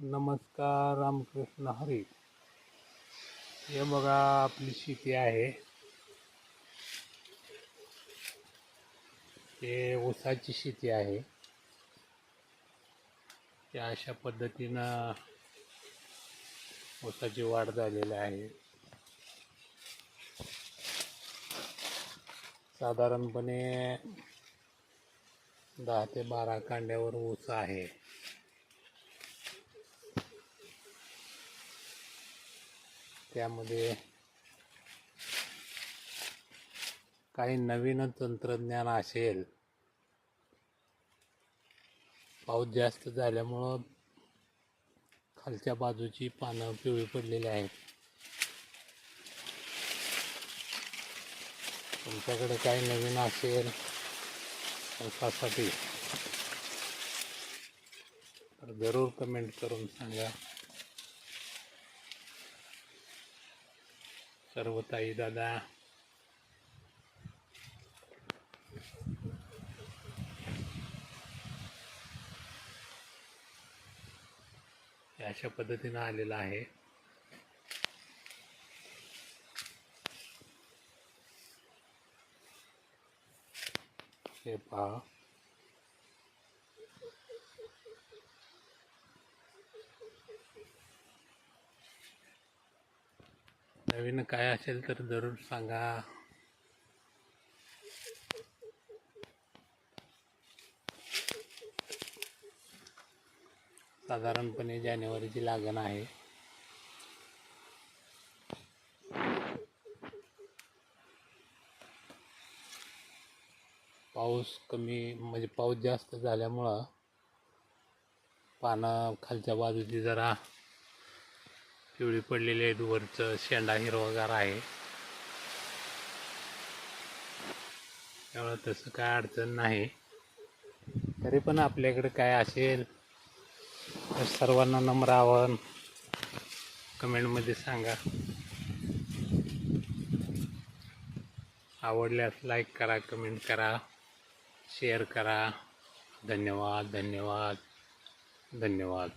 नमस्कार रामकृष्ण हरी. हे बघा आपली शेती आहे. हे ऊसाची शेती आहे. त्या अशा पद्धतीनं ऊसाची वाढ झालेली आहे. साधारणपणे दहा ते बारा कांड्यावर ऊस आहे. त्यामध्ये काही नवीन तंत्रज्ञान असेल. पाऊस जास्त झाल्यामुळं खालच्या बाजूची पानं पिवळी पडलेली आहेत. तुमच्याकडे काही नवीन असेल ऊसासाठी तर जरूर कमेंट करून सांगा. सर्व ताई दादा हे अशा पद्धतीनं आलेलं आहे. हे पहा. नवीन काय असेल तर जरूर सांगा. साधारणपणे जानेवारीची लागण आहे. पाऊस कमी म्हणजे पाऊस जास्त झाल्यामुळं पानं खालच्या बाजूची जरा पिवळी पडलेली आहेत वरचं शेंडा हिरवागार आहे. त्यामुळं तसं काय अडचण नाही. तरी पण आपल्याकडे काय असेल तर सर्वांना नम्र आवाहन कमेंटमध्ये सांगा. आवडल्यास लाईक करा कमेंट करा शेअर करा. धन्यवाद धन्यवाद धन्यवाद.